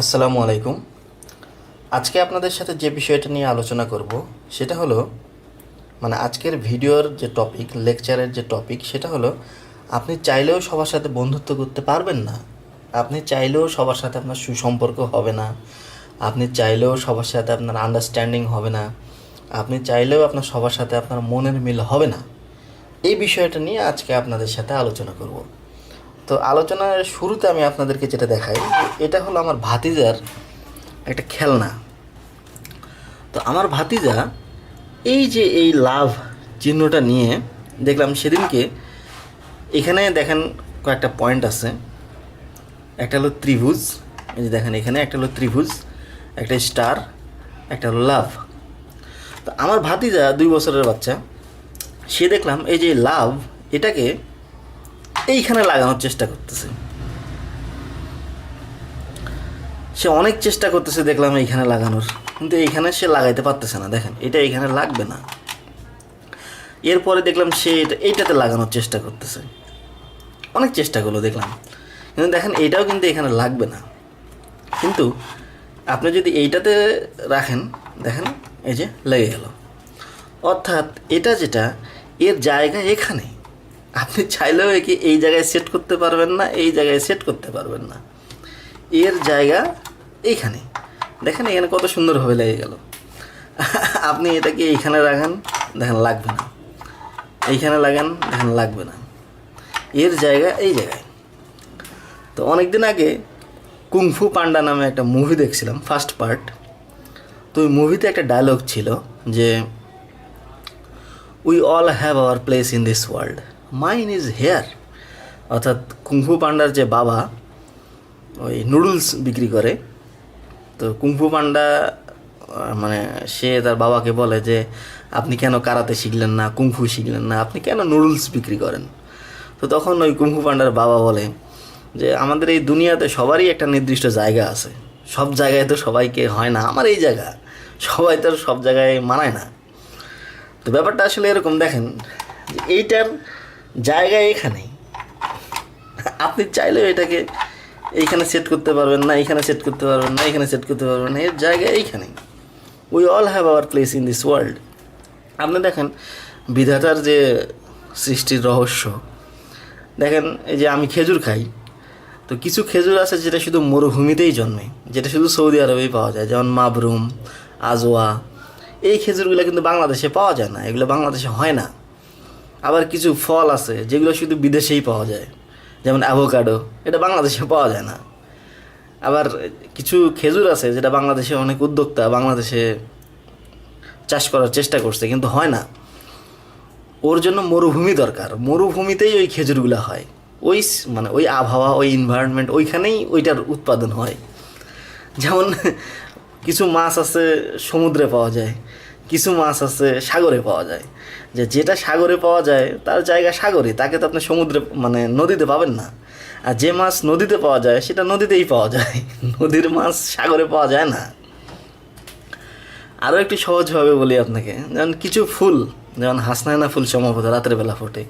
আসসালামু আলাইকুম। আজকে আপনাদের সাথে যে বিষয়টা নিয়ে আলোচনা করব, সেটা হলো মানে আজকের ভিডিওর যে টপিক লেকচারের যে টপিক সেটা হলো, আপনি চাইলেও সবার সাথে বন্ধুত্ব করতে পারবেন না। আপনি চাইলেও সবার সাথে আপনার সুসম্পর্ক হবে না। আপনি চাইলেও সবার সাথে আপনার আন্ডারস্ট্যান্ডিং হবে না। আপনি চাইলেও আপনার সবার সাথে আপনার মনের মিল হবে না। এই বিষয়টা নিয়ে আজকে আপনাদের সাথে আলোচনা করব। তো আলোচনার শুরুতে আমি আপনাদেরকে যেটা দেখাই, এটা হলো আমার ভাতিজার একটা খেলনা। তো আমার ভাতিজা এই যে এই লাভ চিহ্নটা নিয়ে দেখলাম সেদিনকে এখানে দেখেন কয়েকটা পয়েন্ট আছে। একটা হলো ত্রিভুজ, এই যে দেখেন এখানে একটা হলো ত্রিভুজ, একটা স্টার, একটা হলো লাভ। তো আমার ভাতিজা দুই বছরের বাচ্চা, সে দেখলাম এই যে লাভ, এটাকে এইখানে লাগানোর চেষ্টা করতেছে। সে অনেক চেষ্টা করতেছে দেখলাম এইখানে লাগানোর, কিন্তু এইখানে সে লাগাইতে পারতেছে না। দেখেন, এটা এইখানে লাগবে না। এরপরে দেখলাম সে এটা, এইটাতে লাগানোর চেষ্টা করতেছে। অনেক চেষ্টা করল দেখলাম। কিন্তু দেখেন এইটাও কিন্তু এখানে লাগবে না। কিন্তু আপনি যদি এইটাতে রাখেন, দেখেন, এই যে লেগে গেল। অর্থাৎ এটা যেটা, এর জায়গা এখানে। আপনি চাইলেও একে এই জায়গায় সেট করতে পারবেন না, এই জায়গায় সেট করতে পারবেন না। এর জায়গা এইখানে। দেখেন এখানে কত সুন্দরভাবে লেগে গেল। আপনি এটাকে এইখানে রাখান, দেখেন লাগবে না। এইখানে লাগান, দেখেন লাগবে না। এর জায়গা এই জায়গায়। তো অনেক দিন আগে কুংফু পান্ডা নামে একটা মুভি দেখছিলাম ফার্স্ট পার্ট তো ওই মুভিতে একটা ডায়লগ ছিল যে we all have our place in this world mine is here অর্থাৎ কুংফু পান্ডার যে বাবা, ওই নুডলস বিক্রি করে। তো কুংফু পান্ডা মানে সে তার বাবাকে বলে যে, আপনি কেন কারাতে শিখলেন না, কুংফু শিখলেন না, আপনি কেন নুডলস বিক্রি করেন? তো তখন ওই কুংফু পান্ডার বাবা বলে যে, আমাদের এই দুনিয়াতে সবারই একটা নির্দিষ্ট জায়গা আছে। সব জায়গায় তো সবাইকে হয় না। আমার এই জায়গা। সবাই তো সব জায়গায় মানায় না। তো ব্যাপারটা আসলে এরকম, দেখেন এইটার জায়গা এখানেই। আপনি চাইলেও এটাকে এইখানে সেট করতে পারবেন না এখানে সেট করতে পারবেন না এখানে সেট করতে পারবেন না, এর জায়গা এইখানেই। We all have our place in this world আপনি দেখেন, বিধাতার যে সৃষ্টির রহস্য, দেখেন, এই যে আমি খেজুর খাই, তো কিছু খেজুর আছে যেটা শুধু মরুভূমিতেই জন্মে, যেটা শুধু সৌদি আরবেই পাওয়া যায়, যেমন মাবরুম, আজোয়া। এই খেজুরগুলো কিন্তু বাংলাদেশে পাওয়া যায় না, এগুলো বাংলাদেশে হয় না। আবার কিছু ফল আছে, যেগুলো শুধু বিদেশেই পাওয়া যায়। যেমন অ্যাভোকাডো এটা বাংলাদেশে পাওয়া যায় না। আবার কিছু খেজুর আছে, যেটা বাংলাদেশে অনেক উদ্যোক্তা বাংলাদেশে চাষ করার চেষ্টা করছে, কিন্তু হয় না। ওর জন্য মরুভূমি দরকার। মরুভূমিতেই ওই খেজুরগুলো হয়। ওই মানে ওই আবহাওয়া, ওই এনভায়রনমেন্ট ওইখানেই ওইটার উৎপাদন হয়। যেমন কিছু মাছ আছে সমুদ্রে পাওয়া যায়, কিছু মাছ আছে সাগরে পাওয়া যায়। যে যেটা সাগরে পাওয়া যায়, তার জায়গা সাগরে, তাকে তো আপনি সমুদ্রে মানে নদীতে পাবেন না। আর যে মাছ নদীতে পাওয়া যায়, সেটা নদীতেই পাওয়া যায়। নদীর মাছ সাগরে পাওয়া যায় না। আরও একটু সহজভাবে বলি আপনাকে, যেমন কিছু ফুল, যেমন হাসনায়না ফুল সম্ভবত রাতের বেলা ফোটে।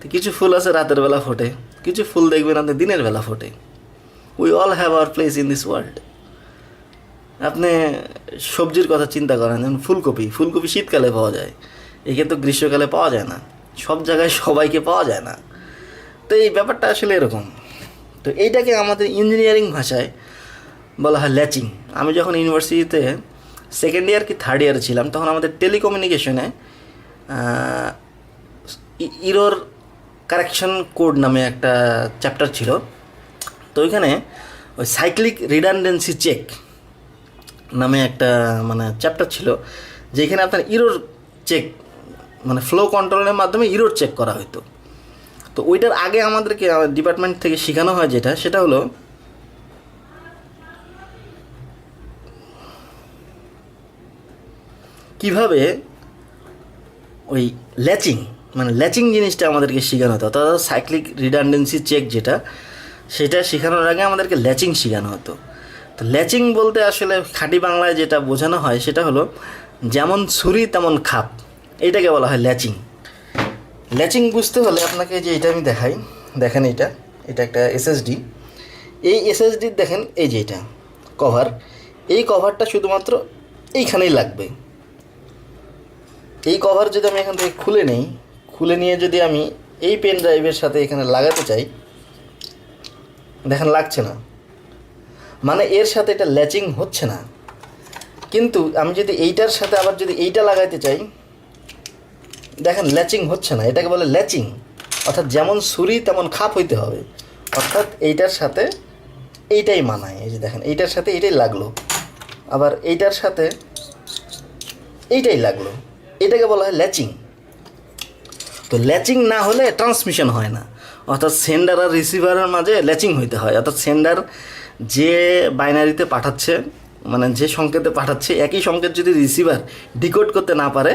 তো কিছু ফুল আছে রাতের বেলা ফোটে, কিছু ফুল দেখবেন আপনি দিনের বেলা ফোটে। We all have our place in this world আপনি সবজির কথা চিন্তা করেন, যেমন ফুলকপি ফুলকপি শীতকালে পাওয়া যায়। একে তো গ্রীষ্মকালে পাওয়া যায় না। সব জায়গায় সবাইকে পাওয়া যায় না। তো এই ব্যাপারটা আসলে এরকম। তো এইটাকে আমাদের ইঞ্জিনিয়ারিং ভাষায় বলা হয় ল্যাচিং। আমি যখন ইউনিভার্সিটিতে সেকেন্ড ইয়ার কি থার্ড ইয়ারে ছিলাম, তখন আমাদের টেলিকমিউনিকেশনে ইরোর কারেকশন কোড নামে একটা চ্যাপ্টার ছিল। তো ওইখানে ওই সাইক্লিক রিডান্ডেন্সি চেক নামে একটা মানে চ্যাপ্টার ছিল, যেখানে আপনার ইরোর চেক মানে ফ্লো কন্ট্রোলের মাধ্যমে ইরোর চেক করা হতো তো ওইটার আগে আমাদেরকে ডিপার্টমেন্ট থেকে শেখানো হয় যেটা, সেটা হলো, কীভাবে ওই ল্যাচিং মানে ল্যাচিং জিনিসটা আমাদেরকে শেখানো হতো, অর্থাৎ সাইক্লিক রিডান্ডেন্সি চেক যেটা, সেটা শেখানোর আগে আমাদেরকে ল্যাচিং শেখানো হতো। তো ল্যাচিং বলতে আসলে খাঁটি বাংলায় যেটা বোঝানো হয়, সেটা হলো, যেমন ছুরি তেমন খাপ। এইটাকে বলা হয় ল্যাচিং। ল্যাচিং বুঝতে হলে আপনাকে যে এটা আমি দেখাই, দেখেন এটা এটা একটা এসএসডি এই এসএসডির দেখেন, এই যে এটা কভার এই কভারটা শুধুমাত্র এইখানেই লাগবে। এই কভার যদি আমি এখান থেকে খুলে নেই, খুলে নিয়ে যদি আমি এই পেন ড্রাইভের সাথে এখানে লাগাতে চাই, দেখেন লাগছে না। মানে এর সাথে এটা ল্যাচিং হচ্ছে না। কিন্তু আমি যদি এইটার সাথে আবার যদি এইটা লাগাইতে চাই দেখেন, ল্যাচিং হচ্ছে না, এটাকে বলে ল্যাচিং। অর্থাৎ যেমন ছুরি তেমন খাপ হইতে হবে। অর্থাৎ এইটার সাথে এইটাই মানায়। এই যে দেখেন, এইটার সাথে এইটাই লাগল। আবার এইটার সাথে এইটাই লাগল। এটাকে বলা হয় ল্যাচিং। তো ল্যাচিং না হলে ট্রান্সমিশন হয় না। অর্থাৎ সেন্ডার আর রিসিভারের মাঝে ল্যাচিং হইতে হয়। অর্থাৎ সেন্ডার যে বাইনারিতে পাঠাচ্ছে মানে যে সংকেতে পাঠাচ্ছে, একই সংকেত যদি রিসিভার ডিকোড করতে না পারে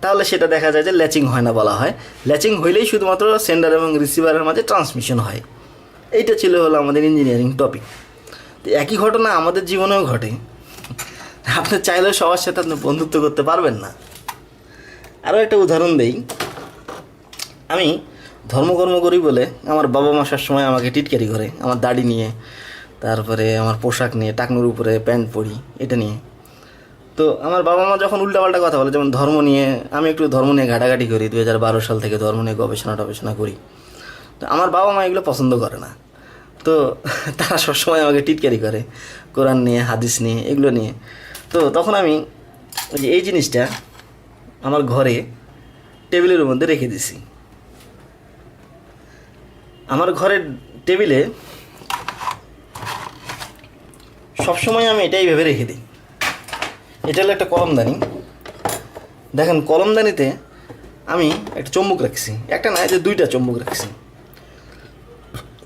তাহলে সেটা দেখা যায় যে ল্যাচিং হয় না বলা হয়। ল্যাচিং হইলেই শুধুমাত্র সেন্ডার এবং রিসিভারের মাঝে ট্রান্সমিশন হয়। এইটা ছিল হলো আমাদের ইঞ্জিনিয়ারিং টপিক তো একই ঘটনা আমাদের জীবনেও ঘটে। আপনি চাইলেও সবার সাথে আপনি বন্ধুত্ব করতে পারবেন না। আরও একটা উদাহরণ দেই। আমি ধর্মকর্ম করি বলে আমার বাবা মা সবসময় আমাকে টিটকারি করে। আমার দাড়ি নিয়ে, তারপরে আমার পোশাক নিয়ে, টাকনুর উপরে প্যান্ট পরি, এটা নিয়ে। তো আমার বাবা মা যখন উল্টাপাল্টা কথা বলে, যেমন ধর্ম নিয়ে, আমি একটু ধর্ম নিয়ে ঘাটাঘাটি করি দু হাজার বারো সাল থেকে ধর্ম নিয়ে গবেষণা টবেষণা করি। তো আমার বাবা মা এগুলো পছন্দ করে না। তো তারা সবসময় আমাকে টিটকারি করে, কোরআন নিয়ে, হাদিস নিয়ে, এগুলো নিয়ে। তো তখন আমি ওই যে এই জিনিসটা আমার ঘরে টেবিলের মধ্যে রেখে দিছি। আমার ঘরের টেবিলে সবসময় আমি এটাই ভেবে রেখে দিই। এটা হলো একটা কলমদানি। দেখেন, কলমদানিতে আমি একটা চম্বুক রাখছি। একটা না যে দুইটা চম্বুক রাখছি।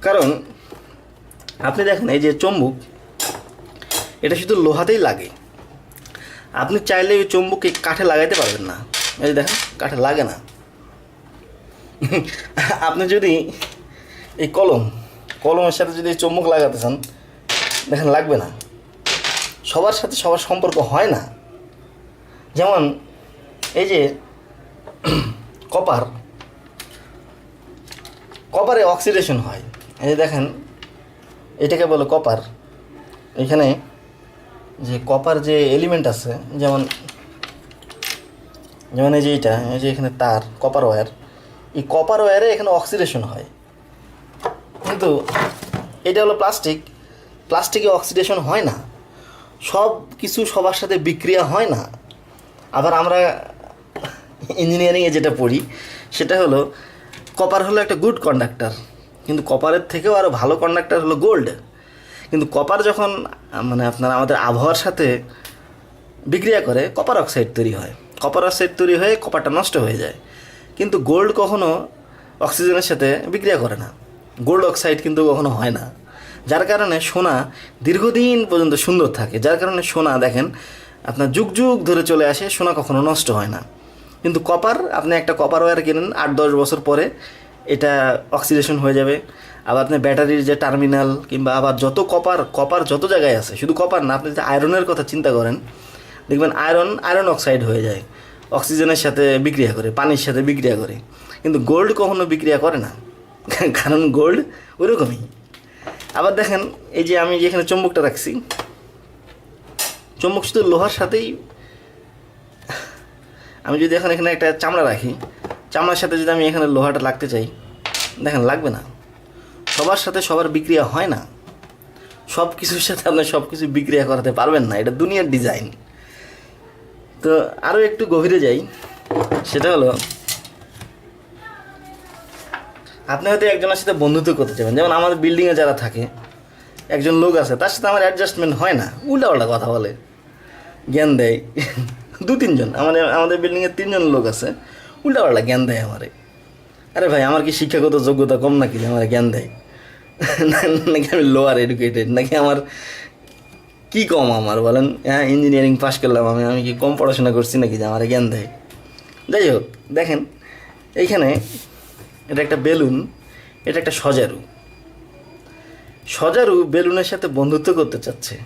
কারণ, আপনি দেখেন, এই যে চম্বুক, এটা শুধু লোহাতেই লাগে। আপনি চাইলে ওই চম্বুকে কাঠে লাগাইতে পারবেন না। এই দেখেন, কাঠে লাগে না। আপনি যদি এই কলম, কলমের সাথে যদি চম্বুক লাগাতে চান, দেখেন, লাগবে না। সবার সাথে সবার সম্পর্ক হয় না। যেমন এই যে কপার, কপারে অক্সিডেশন হয়। এই দেখেন, এটাকে বলে কপার। এখানে যে কপার যে এলিমেন্ট আছে, যেমন যেমন এই যে এইটা, এই যে এখানে তার, কপার ওয়্যার, এই কপার ওয়্যারে এখানে অক্সিডেশন হয়। কিন্তু এটা হলো প্লাস্টিক। প্লাস্টিকে অক্সিডেশন হয় না। সব কিছু সবার সাথে বিক্রিয়া হয় না। আবার আমরা ইঞ্জিনিয়ারিংয়ে যেটা পড়ি, সেটা হলো কপার হলো একটা গুড কন্ডাক্টর কিন্তু কপারের থেকেও আরও ভালো কন্ডাক্টর হলো গোল্ড কিন্তু কপার যখন মানে আপনার আমাদের আবহাওয়ার সাথে বিক্রিয়া করে কপার অক্সাইড তৈরি হয়। কপার অক্সাইড তৈরি হয়ে কপারটা নষ্ট হয়ে যায়। কিন্তু গোল্ড কখনো অক্সিজেনের সাথে বিক্রিয়া করে না। গোল্ড অক্সাইড কিন্তু কখনো হয় না। যার কারণে সোনা দীর্ঘদিন পর্যন্ত সুন্দর থাকে। যার কারণে সোনা, দেখেন, আপনার যুগ যুগ ধরে চলে আসে, সোনা কখনো নষ্ট হয় না। কিন্তু কপার, আপনি একটা কপার ওয়্যার কিনেন, আট দশ বছর পরে এটা অক্সিডেশন হয়ে যাবে। আবার আপনি ব্যাটারির যে টার্মিনাল কিংবা আবার যত কপার কপার যত জায়গায় আছে, শুধু কপার না, আপনি যদি আয়রনের কথা চিন্তা করেন, দেখবেন আয়রন আয়রন অক্সাইড হয়ে যায়। অক্সিজেনের সাথে বিক্রিয়া করে, পানির সাথে বিক্রিয়া করে। কিন্তু গোল্ড কখনো বিক্রিয়া করে না। কারণ গোল্ড ওইরকমই। আবার দেখেন, এই যে আমি যেখানে চম্বুকটা রাখছি, চম্বুক শুধু লোহার সাথেই, আমি যদি এখন এখানে একটা চামড়া রাখি, চামড়ার সাথে যদি আমি এখানে লোহাটা লাগতে চাই, দেখেন লাগবে না। সবার সাথে সবার বিক্রিয়া হয় না। সব কিছুর সাথে আপনি সব কিছু বিক্রিয়া করাতে পারবেন না, এটা দুনিয়ার ডিজাইন তো আরও একটু গভীরে যাই, সেটা হলো আপনি হয়তো একজনের সাথে বন্ধুত্ব করতে চাইবেন। যেমন আমাদের বিল্ডিংয়ে যারা থাকে, একজন লোক আছে, তার সাথে আমার অ্যাডজাস্টমেন্ট হয় না উল্টা কথা বলে, জ্ঞান দেয়। দু তিনজন, আমাদের আমাদের বিল্ডিংয়ে তিনজন লোক আছে উল্টা পাল্টা জ্ঞান দেয় আমারে। আরে ভাই, আমার কি শিক্ষাগত যোগ্যতা কম নাকি আমার জ্ঞান দেয়? নাকি আমি লোয়ার এডুকেটেড নাকি আমার কি কম আমার, বলেন? হ্যাঁ ইঞ্জিনিয়ারিং পাস করলাম আমি আমি কি কম পড়াশোনা করছি নাকি যে আমার জ্ঞান দেয়? যাই হোক, দেখেন, এইখানে এটা একটা বেলুন, এটা একটা সজারু। সজারু বেলুনের সাথে বন্ধুত্ব করতে চাচ্ছে।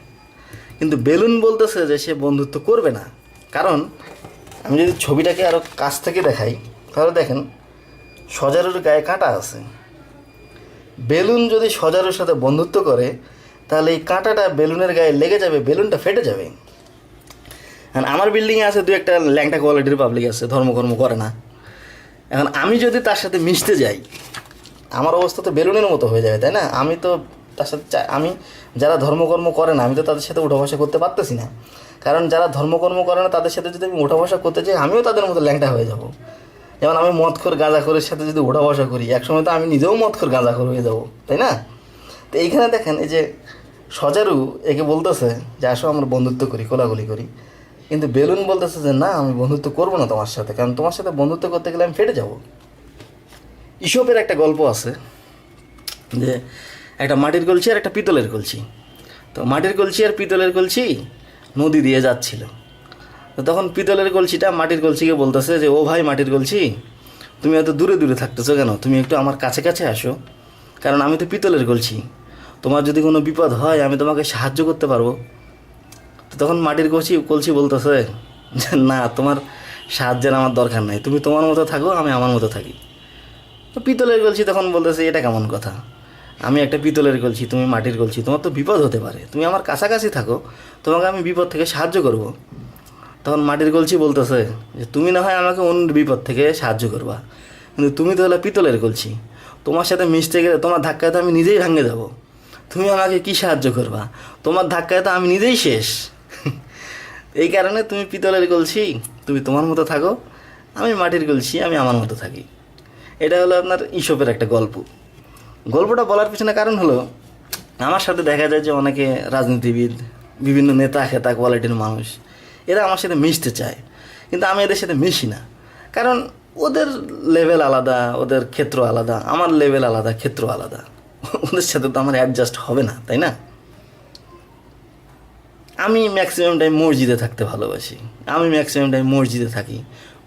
কিন্তু বেলুন বলতেছে যে সে বন্ধুত্ব করবে না। কারণ আমি যদি ছবিটাকে আরও কাছ থেকে দেখাই, তাহলে দেখেন সজারুর গায়ে কাঁটা আছে। বেলুন যদি সজারুর সাথে বন্ধুত্ব করে, তাহলে এই কাঁটাটা বেলুনের গায়ে লেগে যাবে, বেলুনটা ফেটে যাবে। এখন আমার বিল্ডিংয়ে আছে দু একটা ল্যাংটা কোয়ালিটির পাবলিক আছে, ধর্মকর্ম করে না। এখন আমি যদি তার সাথে মিশতে যাই, আমার অবস্থা তো বেলুনের মতো হয়ে যাবে, তাই না? আমি তো তার সাথে আমি যারা ধর্মকর্ম করে না, আমি তো তাদের সাথে উঠা করতে পারতেছি না। কারণ যারা ধর্মকর্ম করে না, তাদের সাথে যদি আমি উঠা বসা করতে চাই আমিও তাদের মতো ল্যাংটা হয়ে যাব। যেমন আমি মদখোর গাঁজাখোরের সাথে যদি উঠা বসা করি, একসময় তো আমি নিজেও মদখোর গাঁজাখোর হয়ে যাব, তাই না? তো এইখানে দেখেন, এই যে সজারু একে বলতেছে যে, আসো, আমরা বন্ধুত্ব করি কোলাগুলি করি। কিন্তু বেলুন বলতেছে যে, না, আমি বন্ধুত্ব করব না তোমার সাথে, কারণ তোমার সাথে বন্ধুত্ব করতে গেলে আমি ফেটে যাব। ইসবের একটা গল্প আছে যে, একটা মাটির কলছি আর একটা পিতলের কলছি তো মাটির কলছি আর পিতলের কলছি নদী দিয়ে যাচ্ছিল। তো তখন পিতলের কলছিটা মাটির কলছিকে বলতেছে যে, ও ভাই, মাটির কলসি, তুমি এত দূরে দূরে থাকতেছো কেন? তুমি একটু আমার কাছে কাছে আসো, কারণ আমি তো পিতলের কলসি। তোমার যদি কোনো বিপদ হয়, আমি তোমাকে সাহায্য করতে পারব। তো তখন মাটির কলসি কলসি বলতেছে যে, না, তোমার সাহায্যের আমার দরকার নাই। তুমি তোমার মতো থাকো, আমি আমার মতো থাকি। তো পিতলের কলসি তখন বলতেছে, এটা কেমন কথা? আমি একটা পিতলের কলসি, তুমি মাটির কলসি, তোমার তো বিপদ হতে পারে। তুমি আমার কাছাকাছি থাকো, তোমাকে আমি বিপদ থেকে সাহায্য করব। তখন মাটির কলসি বলতেছে যে, তুমি না হয় আমাকে অন্য বিপদ থেকে সাহায্য করবা। কিন্তু তুমি তো হলে পিতলের কলসি। তোমার সাথে মিশতে গেলে তোমার ধাক্কায় তো আমি নিজেই ভাঙে যাব তুমি আমাকে কি সাহায্য করবা? তোমার ধাক্কায় তো আমি নিজেই শেষ। এই কারণে তুমি পিতলের কলসি, তুমি তোমার মতো থাকো, আমি মাটির কলসি, আমি আমার মতো থাকি। এটা হলো আপনার ইসবের একটা গল্প। গল্পটা বলার পিছনে কারণ হলো, আমার সাথে দেখা যায় যে অনেকে রাজনীতিবিদ, বিভিন্ন নেতা খেতা কোয়ালিটির মানুষ, এরা আমার সাথে মিশতে চায়। কিন্তু আমি এদের সাথে মিশি না। কারণ ওদের লেভেল আলাদা, ওদের ক্ষেত্র আলাদা, আমার লেভেল আলাদা, ক্ষেত্র আলাদা। ওদের সাথে তো আমার অ্যাডজাস্ট হবে না, তাই না? আমি ম্যাক্সিমাম টাইম মসজিদে থাকতে ভালোবাসি। আমি ম্যাক্সিমাম টাইম মসজিদে থাকি।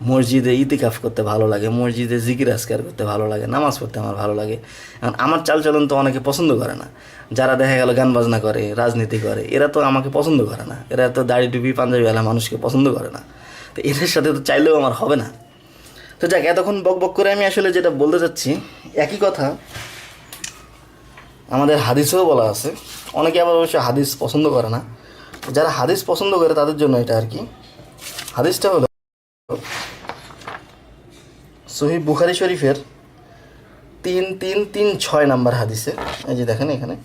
মসজিদে ইতিকাফ করতে ভালো লাগে, মসজিদে জিকির আসকার করতে ভালো লাগে, নামাজ পড়তে আমার ভালো লাগে। এখন আমার চালচলন তো অনেকে পছন্দ করে না। যারা দেখা গেল গান বাজনা করে, রাজনীতি করে, এরা তো আমাকে পছন্দ করে না। এরা তো দাড়ি টুপি পাঞ্জাবিওয়ালা মানুষকে পছন্দ করে না। তো এদের সাথে তো চাইলেও আমার হবে না। তো যাক, এতক্ষণ বক বক করে আমি আসলে যেটা বলতে চাচ্ছি, একই কথা আমাদের হাদিসেও বলা আছে। অনেকে আবার অবশ্য হাদিস পছন্দ করে না। যারা হাদিস পছন্দ করে তাদের জন্য এটা আর কি। হাদিসটা হলো সহি বুখারি শরীফের তিন তিন তিন ছয় নাম্বার হাদিসে, এই যে দেখেন এখানে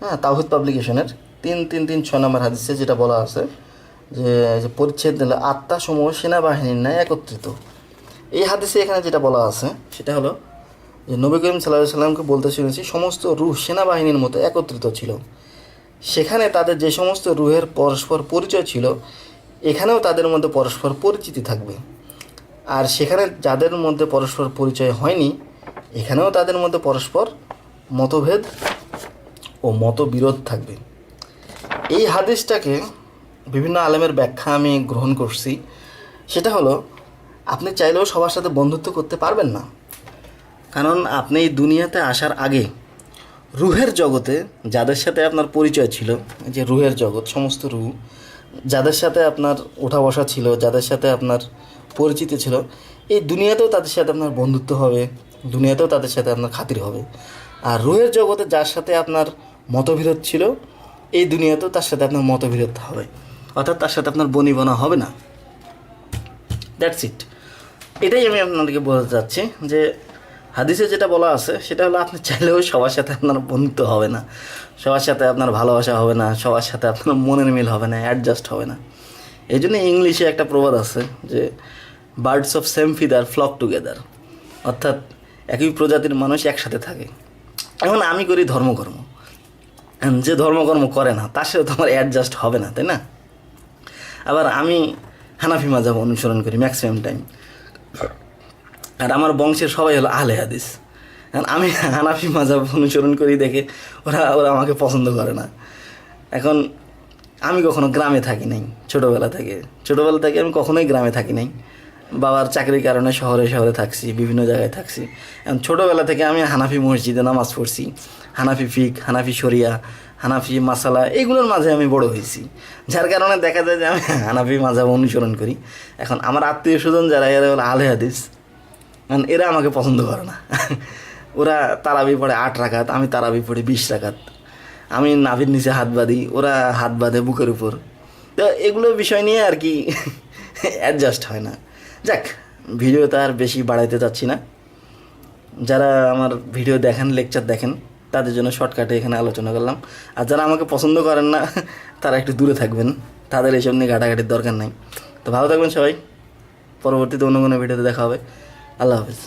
হ্যাঁ তাওহিদ পাবলিকেশনের তিন তিন তিন ছয় নাম্বার হাদিসে যেটা বলা আছে যে পরিচ্ছেদ দিলে আত্মা সমূহ সেনাবাহিনীর ন্যায় একত্রিত। এই হাদিসে এখানে যেটা বলা আছে, সেটা হলো যে নবী করিম সাল্লাহ সাল্লামকে বলতে শুনেছি, সমস্ত রুহ সেনাবাহিনীর মতো একত্রিত ছিল। সেখানে তাদের যে সমস্ত রুহের পরস্পর পরিচয় ছিল, এখানেও তাদের মধ্যে পরস্পর পরিচিতি থাকবে। আর সেখানে যাদের মধ্যে পরস্পর পরিচয় হয়নি, এখানেও তাদের মধ্যে পরস্পর মতভেদ ও মতবিরোধ থাকবে। এই হাদিসটাকে বিভিন্ন আলেমের ব্যাখ্যা আমি গ্রহণ করছি। সেটা হলো, আপনি চাইলেও সবার সাথে বন্ধুত্ব করতে পারবেন না। কারণ আপনি এই দুনিয়াতে আসার আগে রুহের জগতে যাদের সাথে আপনার পরিচয় ছিল যে রুহের জগৎ, সমস্ত রুহ, যাদের সাথে আপনার ওঠা বসা ছিল, যাদের সাথে আপনার পরিচিতি ছিল, এই দুনিয়াতেও তাদের সাথে আপনার বন্ধুত্ব হবে, দুনিয়াতেও তাদের সাথে আপনার খাতির হবে। আর রুহের জগতে যার সাথে আপনার মতবিরোধ ছিল, এই দুনিয়াতেও তার সাথে আপনার মতবিরোধ হবে। অর্থাৎ তার সাথে আপনার বনিবনা হবে না। দ্যাটস ইট এটাই আমি আপনাদেরকে বলতে চাচ্ছি যে হাদিসে যেটা বলা আছে, সেটা হলো আপনি চাইলেও সবার সাথে আপনার বন্ধুত্ব হবে না। সবার সাথে আপনার ভালোবাসা হবে না, সবার সাথে আপনার মনের মিল হবে না অ্যাডজাস্ট হবে না। এই জন্য ইংলিশে একটা প্রবাদ আছে যে birds of same feather flock together অর্থাৎ একই প্রজাতির মানুষ একসাথে থাকে। এখন আমি করি ধর্মকর্ম। যে ধর্মকর্ম করে না, তার সাথে তো আমার অ্যাডজাস্ট হবে না, তাই না? আবার আমি হানাফি মাজাব অনুসরণ করি ম্যাক্সিমাম টাইম আর আমার বংশের সবাই হলো আহলে হাদিস। আমি হানাফি মাজাব অনুসরণ করি, দেখে ওরা ওরা আমাকে পছন্দ করে না। এখন আমি কখনো গ্রামে থাকি নাই, ছোটোবেলা থেকে। ছোটোবেলা থেকে আমি কখনোই গ্রামে থাকি নাই। বাবার চাকরির কারণে শহরে শহরে থাকছি, বিভিন্ন জায়গায় থাকছি। এখন ছোটোবেলা থেকে আমি হানাফি মসজিদে নামাজ পড়ছি। হানাফি ফিক, হানাফি শরিয়া, হানাফি মাসালা, এগুলোর মাঝে আমি বড় হয়েছি। যার কারণে দেখা যায় যে আমি হানাফি মাঝাব অনুসরণ করি। এখন আমার আত্মীয় স্বজন যারা, এরা হলো আলে হাদিস। কারণ এরা আমাকে পছন্দ করে না। ওরা তারাবি পড়ে আট রাখাত আমি তারাবি পড়ে বিশ রাখাত আমি নাভির নিচে হাত বাঁধি, ওরা হাত বাঁধে বুকের উপর। তো এগুলো বিষয় নিয়ে আর কি অ্যাডজাস্ট হয় না। যাক ভিডিও তো আর বেশি বাড়াইতে চাচ্ছি না। যারা আমার ভিডিও দেখেন লেকচার দেখেন, তাদের জন্য শর্টকাটে এখানে আলোচনা করলাম। আর যারা আমাকে পছন্দ করেন না, তারা একটু দূরে থাকবেন। তাদের এইসব নিয়ে ঘাটাঘাটির দরকার নাই। তো ভালো থাকবেন সবাই। পরবর্তীতে অন্য কোনো ভিডিওতে দেখা হবে। আল্লাহ হাফিজ